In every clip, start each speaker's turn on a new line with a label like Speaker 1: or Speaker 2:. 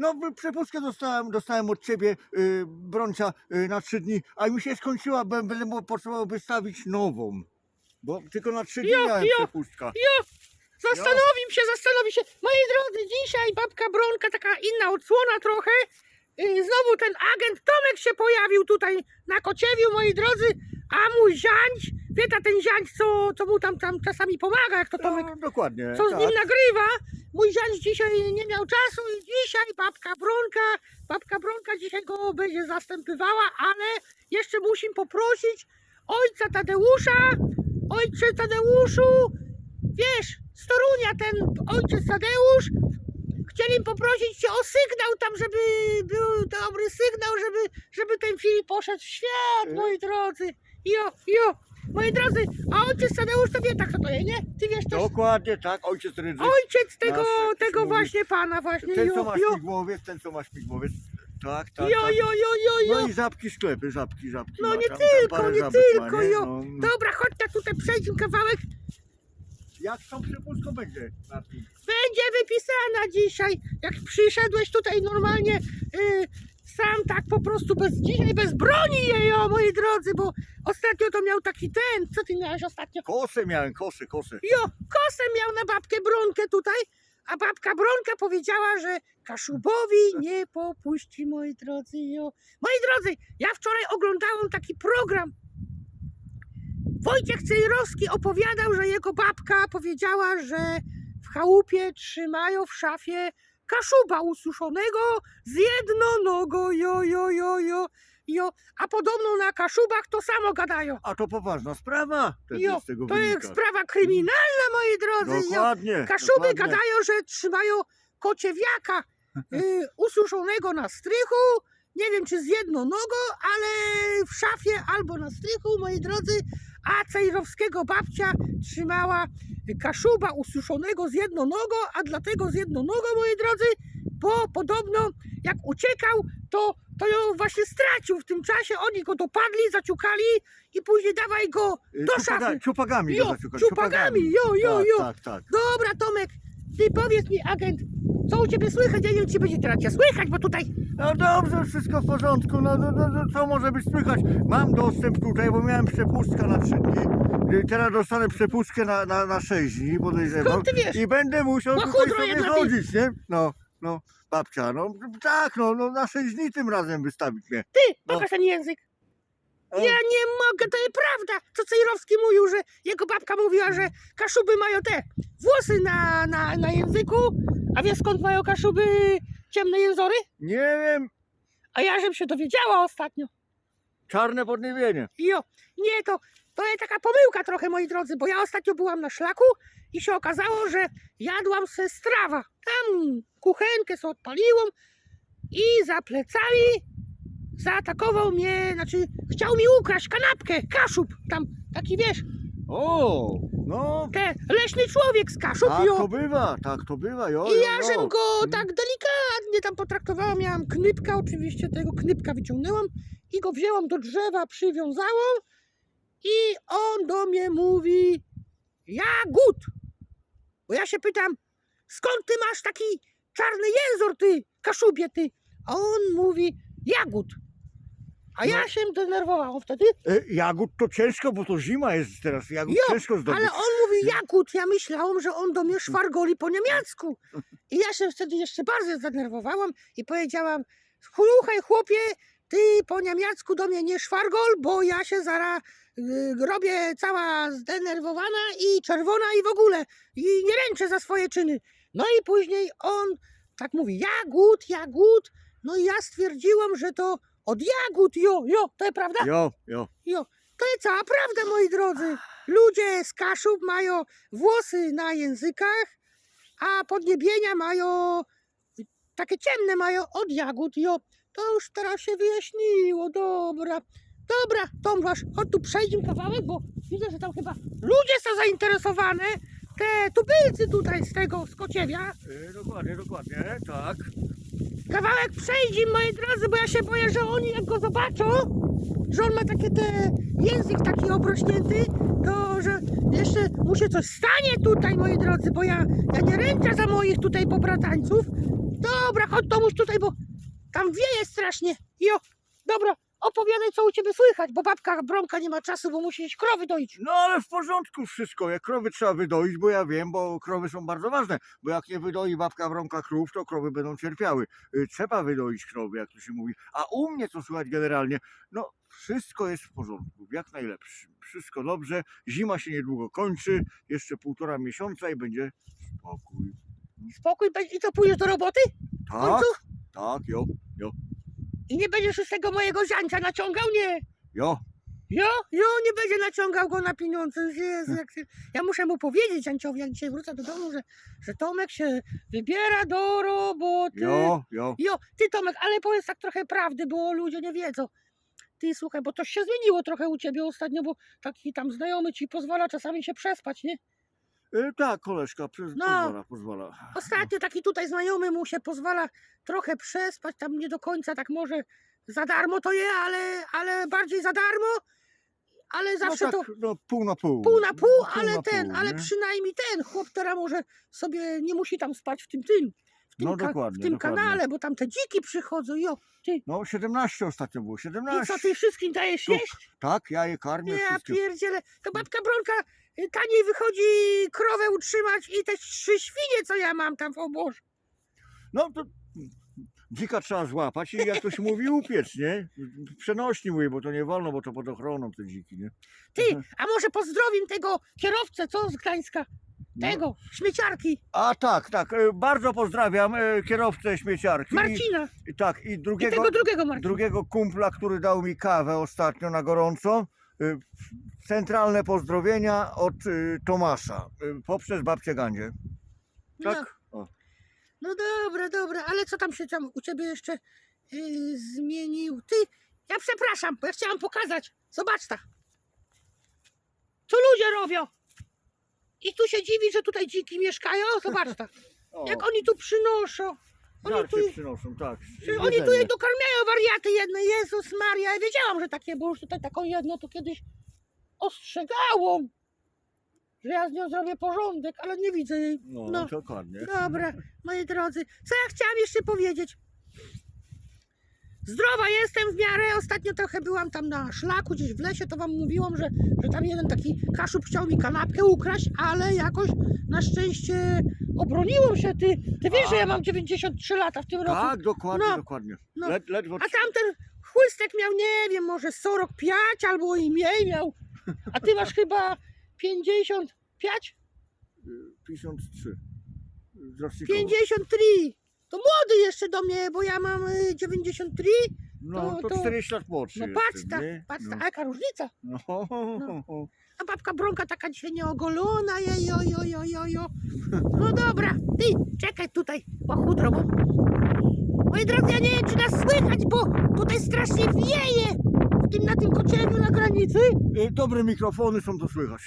Speaker 1: No, przepustkę dostałem, dostałem od ciebie, y, Broncia, y, na trzy dni, a mi się skończyła, bę- będę mu potrzebował wystawić nową. Bo tylko na trzy dni
Speaker 2: Jo,
Speaker 1: miałem
Speaker 2: jo.
Speaker 1: przepustka.
Speaker 2: Jo, zastanowi się, zastanowi się. Moi drodzy, dzisiaj babka Bronka, taka inna odsłona trochę. Yy, Znowu ten agent Tomek się pojawił tutaj na Kociewiu, moi drodzy, a mój zięć, wie ta ten zięć, co, co mu tam, tam czasami pomaga, jak to Tomek
Speaker 1: No, dokładnie.
Speaker 2: co z
Speaker 1: tak.
Speaker 2: nim nagrywa. Mój zięć dzisiaj nie miał czasu i dzisiaj babka Bronka, babka Bronka dzisiaj go będzie zastępywała, ale jeszcze musim poprosić ojca Tadeusza, ojcze Tadeuszu, wiesz, z Torunia ten ojciec Tadeusz, chcieli poprosić cię o sygnał tam, żeby był dobry sygnał, żeby, żeby ten film poszedł w świat,
Speaker 1: Y.
Speaker 2: moi drodzy. Jo, jo. Moi drodzy, a ojciec Tadeusz to wie tak, co to jest, nie? Ty wiesz też.
Speaker 1: Dokładnie tak, ojciec Rydzyk.
Speaker 2: Ojciec tego,
Speaker 1: Nasz, to
Speaker 2: tego właśnie pana właśnie.
Speaker 1: Ten, co ma śmigłowiec, ten, co ma śmigłowiec. Tak, tak,
Speaker 2: jo,
Speaker 1: tak.
Speaker 2: jo, jo, jo,
Speaker 1: No
Speaker 2: jo.
Speaker 1: i żabki sklepy, żabki, żabki.
Speaker 2: No
Speaker 1: ma
Speaker 2: nie
Speaker 1: tam, tam
Speaker 2: tylko,
Speaker 1: parę
Speaker 2: nie
Speaker 1: żabek
Speaker 2: tylko,
Speaker 1: ma, nie?
Speaker 2: jo.
Speaker 1: No, no.
Speaker 2: Dobra, chodź tak tutaj przejdźmy kawałek.
Speaker 1: Jak tą przepustką będzie na tym?
Speaker 2: Będzie wypisana dzisiaj. Jak przyszedłeś tutaj normalnie, y, sam tak po prostu bez, dzisiaj bez broni jejo, moi drodzy, bo ostatnio to miał taki ten, co ty miałeś ostatnio?
Speaker 1: Kosę miałem, kosy, kosy.
Speaker 2: Jo, kosę miał na babkę Bronkę tutaj, a babka Bronka powiedziała, że Kaszubowi nie popuści, moi drodzy. Jo. Moi drodzy, ja wczoraj oglądałam taki program. Wojciech Cejrowski opowiadał, że jego babka powiedziała, że w chałupie trzymają w szafie kaszuba ususzonego z jedną nogą, jo, jo, jo, jo, jo. A podobno na kaszubach to samo gadają.
Speaker 1: A to poważna sprawa. wtedy
Speaker 2: Jo,
Speaker 1: z tego
Speaker 2: to
Speaker 1: wynika.
Speaker 2: jest sprawa kryminalna, moi drodzy. Jo.
Speaker 1: Dokładnie.
Speaker 2: Kaszuby
Speaker 1: dokładnie.
Speaker 2: gadają, że trzymają kociewiaka y, ususzonego na strychu. Nie wiem, czy z jedną nogą, ale w szafie albo na strychu, moi drodzy. A Cejrowskiego babcia trzymała kaszuba ususzonego z jedną nogą, a dlatego z jedną nogą, moi drodzy, bo podobno jak uciekał, to, to ją właśnie stracił w tym czasie. Oni go dopadli, zaciukali i później dawaj go
Speaker 1: Y,
Speaker 2: do
Speaker 1: ciupaga-
Speaker 2: szafy.
Speaker 1: Ciupagami
Speaker 2: Jo,
Speaker 1: go
Speaker 2: ciupagami, jo, jo,
Speaker 1: tak,
Speaker 2: jo.
Speaker 1: Tak, tak.
Speaker 2: Dobra, Tomek, ty powiedz mi, agent, co u ciebie słychać? Ja nie wiem, czy będzie teraz cię słychać, bo tutaj...
Speaker 1: No dobrze, wszystko w porządku. No, no, no, no co może być słychać? Mam dostęp tutaj, bo miałem przepustkę na trzy dni. Teraz dostanę przepustkę na, na, na sześć dni, podejrzewam.
Speaker 2: Skąd ty wiesz?
Speaker 1: I będę musiał
Speaker 2: No
Speaker 1: tutaj
Speaker 2: chudro
Speaker 1: sobie
Speaker 2: jedna
Speaker 1: chodzić, nie? No, no, babcia, no tak, no, no na sześć dni tym razem wystawić mnie.
Speaker 2: Ty,
Speaker 1: No.
Speaker 2: pokaż ten język.
Speaker 1: O.
Speaker 2: Ja nie mogę, to jest prawda, co Cejrowski mówił, że jego babka mówiła, że kaszuby mają te włosy na, na, na języku, a wiesz skąd mają kaszuby ciemne jęzory?
Speaker 1: Nie wiem,
Speaker 2: A ja żem się dowiedziała ostatnio.
Speaker 1: czarne podniebienie.
Speaker 2: Jo, nie, to, to jest taka pomyłka trochę, moi drodzy, bo ja ostatnio byłam na szlaku i się okazało, że jadłam se strawa. Tam kuchenkę sobie odpaliłam i za plecami zaatakował mnie, znaczy chciał mi ukraść kanapkę, kaszub, tam taki wiesz,
Speaker 1: O, no,
Speaker 2: te leśny człowiek z kaszub,
Speaker 1: tak to bywa, tak to bywa, jo,
Speaker 2: I
Speaker 1: jo,
Speaker 2: ja
Speaker 1: jo.
Speaker 2: żem go
Speaker 1: Mm.
Speaker 2: tak delikatnie tam potraktowałam, miałam knypka, oczywiście tego knypka wyciągnęłam i go wzięłam do drzewa, przywiązałam i on do mnie mówi Jagód! Bo ja się pytam, skąd ty masz taki czarny jęzor, ty, kaszubie, ty? A on mówi Jagód. A ja
Speaker 1: No.
Speaker 2: się denerwowałam wtedy,
Speaker 1: E, Jagód to ciężko, bo to zima jest teraz, jagód
Speaker 2: Jo,
Speaker 1: ciężko zdobyć.
Speaker 2: ale on mówi Jagód. Ja myślałam, że on do mnie szwargoli po niemiecku. I ja się wtedy jeszcze bardziej zdenerwowałam i powiedziałam, słuchaj chłopie, ty po niemiecku do mnie nie szwargol, bo ja się zaraz y, robię cała zdenerwowana i czerwona i w ogóle. I nie ręczę za swoje czyny. No i później on tak mówi, jagód, jagód. No i ja stwierdziłam, że to od jagód, jo, jo, to jest prawda?
Speaker 1: Jo, jo.
Speaker 2: Jo, to jest cała prawda, moi drodzy. Ludzie z Kaszub mają włosy na językach, a podniebienia mają takie ciemne mają od jagód. Jo, to już teraz się wyjaśniło, dobra. Dobra, Tomasz, chodź tu przejdziemy kawałek, bo widzę, że tam chyba ludzie są zainteresowane. Te tubylcy tutaj z tego, z Kociewia.
Speaker 1: E, dokładnie, dokładnie, tak.
Speaker 2: Kawałek przejdziemy, moi drodzy, bo ja się boję, że oni jak go zobaczą, że on ma takie te język taki obrośnięty, to że jeszcze mu się coś stanie tutaj, moi drodzy, bo ja, ja nie ręczę za moich tutaj pobratańców. dobra, chodź Tomuś tutaj, bo tam wieje strasznie. Jo, dobra, opowiadaj co u ciebie słychać, bo babka Bronka nie ma czasu, bo musi iść krowy doić.
Speaker 1: No ale w porządku wszystko. Jak krowy trzeba wydoić, bo ja wiem, bo krowy są bardzo ważne. Bo jak nie wydoi babka Bronka krów, to krowy będą cierpiały. Y, Trzeba wydoić krowy, jak to się mówi. A u mnie co słychać generalnie? No wszystko jest w porządku, jak najlepszym. Wszystko dobrze. Zima się niedługo kończy. Jeszcze półtora miesiąca i będzie spokój.
Speaker 2: Spokój i co, pójdziesz do roboty? W
Speaker 1: Tak, tak, jo,
Speaker 2: I nie będziesz już tego mojego ziancia naciągał? Nie.
Speaker 1: jo.
Speaker 2: Jo, jo, nie będzie naciągał go na pieniądze. Jezu, jak ty... Ja muszę mu powiedzieć Janciowi, jak dzisiaj wrócę do domu, że, że Tomek się wybiera do roboty.
Speaker 1: Jo, jo.
Speaker 2: Jo, ty Tomek, ale powiedz tak trochę prawdy, bo ludzie nie wiedzą. Ty słuchaj, bo to się zmieniło trochę u ciebie ostatnio, bo taki tam znajomy ci pozwala czasami się przespać, nie?
Speaker 1: Y, Tak, koleżka, przyz-
Speaker 2: No.
Speaker 1: pozwala, pozwala.
Speaker 2: Ostatnio taki tutaj znajomy mu się pozwala trochę przespać, tam nie do końca tak może za darmo to je, ale, ale bardziej za darmo, ale zawsze
Speaker 1: no
Speaker 2: to
Speaker 1: tak, no pół na pół.
Speaker 2: pół na pół, ale
Speaker 1: na
Speaker 2: ten,
Speaker 1: pół,
Speaker 2: ale
Speaker 1: nie?
Speaker 2: przynajmniej ten chłop teraz może sobie nie musi tam spać w tym tym, w tym,
Speaker 1: No
Speaker 2: ka- w
Speaker 1: dokładnie,
Speaker 2: tym
Speaker 1: dokładnie.
Speaker 2: kanale, bo tam te dziki przychodzą, jo, ty,
Speaker 1: No 17 ostatnio było,
Speaker 2: i
Speaker 1: 17.
Speaker 2: co ty wszystkim dajesz
Speaker 1: Tu-
Speaker 2: jeść?
Speaker 1: Tak, ja je karmię
Speaker 2: Ja
Speaker 1: wszystkie.
Speaker 2: pierdzielę, to babka Bronka taniej wychodzi krowę utrzymać i te trzy świnie, co ja mam tam w oborze.
Speaker 1: No to dzika trzeba złapać i jak to się mówi upiec, nie? Przenośni mówię, bo to nie wolno, bo to pod ochroną te dziki, nie?
Speaker 2: Ty, a może pozdrowim tego kierowcę, co z Gdańska?
Speaker 1: No.
Speaker 2: Tego, śmieciarki,
Speaker 1: A tak, tak, e, bardzo pozdrawiam e, kierowcę śmieciarki.
Speaker 2: Marcina
Speaker 1: I, tak, i
Speaker 2: i
Speaker 1: drugiego,
Speaker 2: tego drugiego Marcina.
Speaker 1: drugiego kumpla, który dał mi kawę ostatnio na gorąco. E, Centralne pozdrowienia od e, Tomasza e, poprzez babcię Gandzie.
Speaker 2: No,
Speaker 1: Tak? O.
Speaker 2: no dobra, dobra, ale co tam się tam u ciebie jeszcze yy, zmienił? Ty, ja przepraszam, bo ja chciałam pokazać. Zobacz ta. Co ludzie robią? I tu się dziwi, że tutaj dziki mieszkają. Zobacz ta. Jak oni tu przynoszą. Oni tu,
Speaker 1: żarcie przynoszą, tak.
Speaker 2: Oni tu je dokarmiają wariaty jedne, Jezus Maria. Ja wiedziałam, że takie, bo już tutaj taką jedno to kiedyś ostrzegałam, że ja z nią zrobię porządek, ale nie widzę jej.
Speaker 1: No,
Speaker 2: No.
Speaker 1: dokładnie.
Speaker 2: Dobra, moi drodzy, co ja chciałam jeszcze powiedzieć? Zdrowa jestem w miarę. Ostatnio trochę byłam tam na szlaku, gdzieś w lesie, to wam mówiłam, że, że tam jeden taki kaszub chciał mi kanapkę ukraść, ale jakoś na szczęście obroniłam się. Ty, ty wiesz, że ja mam 93 lata w tym roku.
Speaker 1: Tak, dokładnie,
Speaker 2: No,
Speaker 1: dokładnie.
Speaker 2: no.
Speaker 1: Led, ledwo
Speaker 2: A tamten chłystek miał, nie wiem, może 45 albo i mniej miał. A ty masz chyba 55?
Speaker 1: 53. Z rocznikowo.
Speaker 2: 53. To młody jeszcze do mnie, bo ja mam y, 93.
Speaker 1: No,
Speaker 2: to-
Speaker 1: to,
Speaker 2: to-
Speaker 1: 40 lat młodszy
Speaker 2: No patrz ta,
Speaker 1: nie?
Speaker 2: patrz ta,
Speaker 1: no.
Speaker 2: jaka różnica.
Speaker 1: No.
Speaker 2: A babka Bronka taka dzisiaj nieogolona, jejo, jo, jo, jo, jo. No dobra, ty, czekaj tutaj, łachudro, bo... Moi drodzy, ja nie wiem, czy nas słychać, bo tutaj strasznie wieje. W tym, na tym kocieniu na granicy.
Speaker 1: Y, Dobre mikrofony są, to słychać.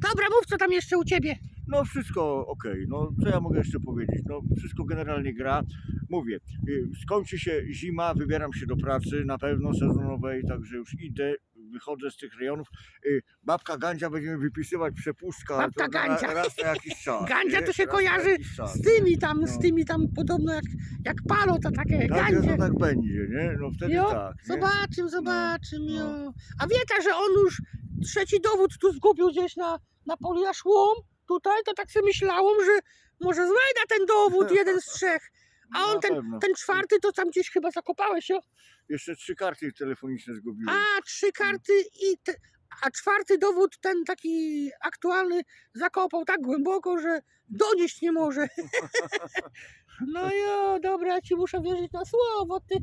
Speaker 2: Dobra, mów, co tam jeszcze u ciebie.
Speaker 1: No wszystko okej, no co ja mogę jeszcze powiedzieć, no wszystko generalnie gra. Mówię, y, skończy się zima, wybieram się do pracy, na pewno sezonowej, także już idę, wychodzę z tych rejonów. Y, Babka Gandzia będziemy wypisywać przepustka
Speaker 2: Babka
Speaker 1: to na-
Speaker 2: Gandzia.
Speaker 1: raz na jakiś czas.
Speaker 2: Gandzia
Speaker 1: nie?
Speaker 2: to się
Speaker 1: Raz na
Speaker 2: kojarzy
Speaker 1: jakiś czas,
Speaker 2: Z tymi tam, z
Speaker 1: No.
Speaker 2: tymi tam podobno jak, jak palą, to takie
Speaker 1: Tak,
Speaker 2: gandzie.
Speaker 1: to tak będzie, nie? No wtedy
Speaker 2: Jo,
Speaker 1: tak. Nie?
Speaker 2: Zobaczymy, zobaczymy.
Speaker 1: no.
Speaker 2: jo. A wie ta, że on już trzeci dowód tu zgubił gdzieś na, na polu Jaszłom? Tutaj to tak sobie myślałam, że może znajdę ten dowód, jeden z trzech. A
Speaker 1: Na
Speaker 2: on ten,
Speaker 1: pewno.
Speaker 2: ten czwarty to tam gdzieś chyba zakopałeś, jo?
Speaker 1: Jeszcze trzy karty telefoniczne zgubiłem.
Speaker 2: A, trzy karty i te, a czwarty dowód, ten taki aktualny, zakopał tak głęboko, że donieść nie może. No jo, dobra, ja ci muszę wierzyć na słowo, ty.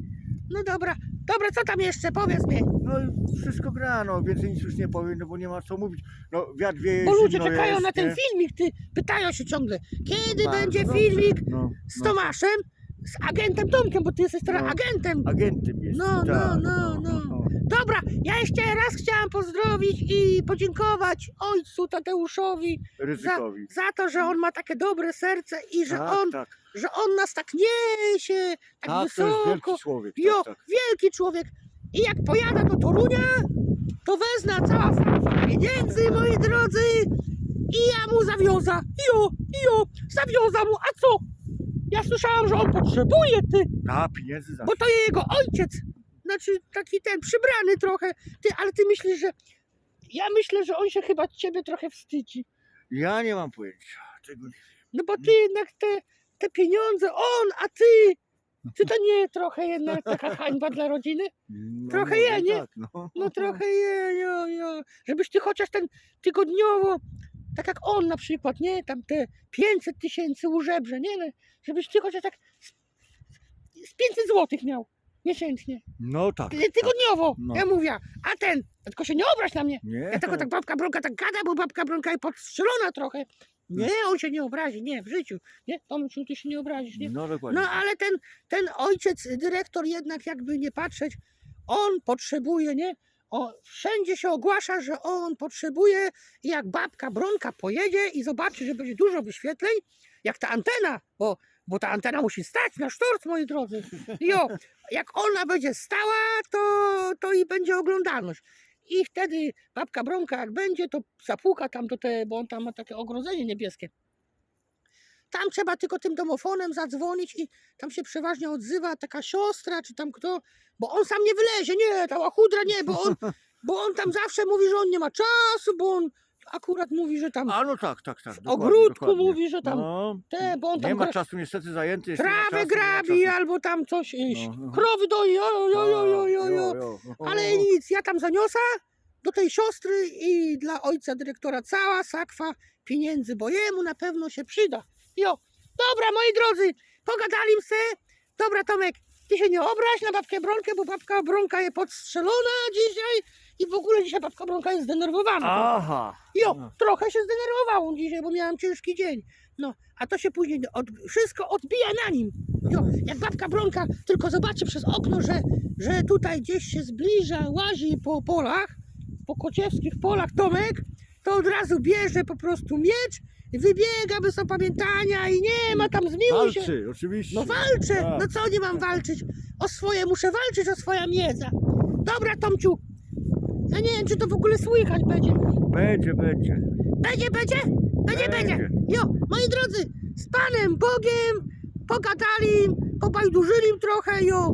Speaker 2: No dobra, dobra, co tam jeszcze? Powiedz mi.
Speaker 1: No i wszystko gra, no więcej nic już nie powiem, no bo nie ma co mówić. No wiatr wieje,
Speaker 2: Bo ludzie
Speaker 1: zimno
Speaker 2: czekają
Speaker 1: jest,
Speaker 2: na ten
Speaker 1: nie?
Speaker 2: filmik, ty. Pytają się ciągle, kiedy
Speaker 1: Bardzo
Speaker 2: będzie
Speaker 1: dobrze.
Speaker 2: filmik
Speaker 1: no,
Speaker 2: z
Speaker 1: no.
Speaker 2: Tomaszem, z agentem Tomkiem, bo ty jesteś teraz
Speaker 1: No.
Speaker 2: agentem.
Speaker 1: Agentem jest.
Speaker 2: No, no,
Speaker 1: tak,
Speaker 2: no, no. Dobra, ja jeszcze raz chciałam pozdrowić i podziękować ojcu Tadeuszowi
Speaker 1: Ryzykowi.
Speaker 2: za to, że on ma takie dobre serce i że,
Speaker 1: tak,
Speaker 2: on,
Speaker 1: tak,
Speaker 2: że on nas tak niesie, tak,
Speaker 1: tak, to jest
Speaker 2: wysoko.
Speaker 1: wielki człowiek.
Speaker 2: Jo,
Speaker 1: Tak, tak.
Speaker 2: wielki człowiek. I jak pojada do Torunia, to wezna cała farma pieniędzy, moi drodzy. I ja mu zawioza. Jo, jo, zawioza mu. A co? Ja ja słyszałam, że on potrzebuje, ty,
Speaker 1: A, pieniędzy za.
Speaker 2: bo to jego ojciec. Znaczy, taki ten, przybrany trochę. Ty, ale ty myślisz, że... Ja myślę, że on się chyba ciebie trochę wstydzi.
Speaker 1: Ja nie mam pojęcia. Tego nie...
Speaker 2: No bo ty jednak te, te pieniądze, on, a ty... Czy to nie trochę jednak taka hańba dla rodziny?
Speaker 1: No,
Speaker 2: Trochę
Speaker 1: może
Speaker 2: je, nie?
Speaker 1: Tak, no.
Speaker 2: No trochę je, jo, jo. Żebyś ty chociaż ten tygodniowo, tak jak on na przykład, nie? Tam te 500 tysięcy u żebrze, nie? No, żebyś ty chociaż tak z, z 500 złotych miał miesięcznie.
Speaker 1: No tak.
Speaker 2: Ty- Tygodniowo,
Speaker 1: No.
Speaker 2: ja mówię. A ten, tylko się nie obraź na mnie.
Speaker 1: Nie.
Speaker 2: Ja tylko tak babka Bronka tak gada, bo babka Bronka jest podstrzelona trochę. Nie, on się nie obrazi, nie, w życiu. Nie, Tomciu, ty się nie obrazisz, nie?
Speaker 1: No dokładnie.
Speaker 2: No ale ten, ten ojciec, dyrektor jednak jakby nie patrzeć, on potrzebuje, nie? O, wszędzie się ogłasza, że on potrzebuje i jak babka Bronka pojedzie i zobaczy, że będzie dużo wyświetleń, jak ta antena, bo, bo ta antena musi stać na sztorc, moi drodzy. Jo, jak ona będzie stała, to, to i będzie oglądalność. I wtedy babka Bronka jak będzie, to zapuka tam do te, bo on tam ma takie ogrodzenie niebieskie. Tam trzeba tylko tym domofonem zadzwonić i tam się przeważnie odzywa taka siostra, czy tam kto, bo on sam nie wylezie, nie, ta łachudra nie, bo on, bo on tam zawsze mówi, że on nie ma czasu, bo on akurat mówi, że tam
Speaker 1: A no tak, tak, tak.
Speaker 2: w
Speaker 1: dokładnie,
Speaker 2: ogródku
Speaker 1: dokładnie.
Speaker 2: mówi, że tam
Speaker 1: No,
Speaker 2: te, bo on tam
Speaker 1: nie ma
Speaker 2: gra-
Speaker 1: czasu niestety zajęty. nie ma
Speaker 2: trawę
Speaker 1: czasu, nie ma
Speaker 2: grabi
Speaker 1: czasu.
Speaker 2: albo tam coś,
Speaker 1: No, no.
Speaker 2: krowy doi, jo, jo, jo, jo, jo, jo.
Speaker 1: jo.
Speaker 2: Ale nic, ja tam zaniosę do tej siostry i dla ojca dyrektora cała sakwa pieniędzy, bo jemu na pewno się przyda. Jo, dobra moi drodzy, pogadali se. Dobra Tomek, ty się nie obraź na babkę Bronkę, bo babka Bronka jest podstrzelona dzisiaj i w ogóle dzisiaj babka Bronka jest zdenerwowana.
Speaker 1: Aha.
Speaker 2: Jo,
Speaker 1: No.
Speaker 2: trochę się zdenerwowałam dzisiaj, bo miałam ciężki dzień. No, a to się później od, wszystko odbija na nim. Jo, jak babka Bronka tylko zobaczy przez okno, że, że tutaj gdzieś się zbliża, łazi po polach, po kociewskich polach Tomek, to od razu bierze po prostu miecz, wybiega bez opamiętania i nie ma tam zmiłuj się.
Speaker 1: Walczy, oczywiście.
Speaker 2: No walczę,
Speaker 1: Tak.
Speaker 2: no co nie mam walczyć? O swoje muszę walczyć, o swoja miedza. Dobra Tomciu, ja nie wiem czy to w ogóle słychać będzie.
Speaker 1: Będzie, będzie.
Speaker 2: Będzie, będzie? Będzie, będzie.
Speaker 1: Będzie.
Speaker 2: Jo, moi drodzy, z Panem Bogiem pogadali, pobajdużyli trochę, jo.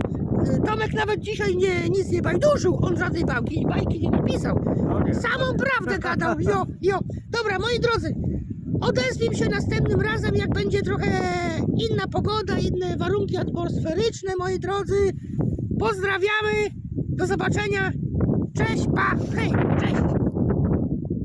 Speaker 2: Y, Tomek nawet dzisiaj nie, nic nie bajdurzył, on żadnej bajki, bajki nie napisał.
Speaker 1: No nie.
Speaker 2: Samą prawdę gadał, jo, jo. Dobra, moi drodzy, odezwiem się następnym razem, jak będzie trochę inna pogoda, inne warunki atmosferyczne, moi drodzy. Pozdrawiamy, do zobaczenia. 真是八嘿真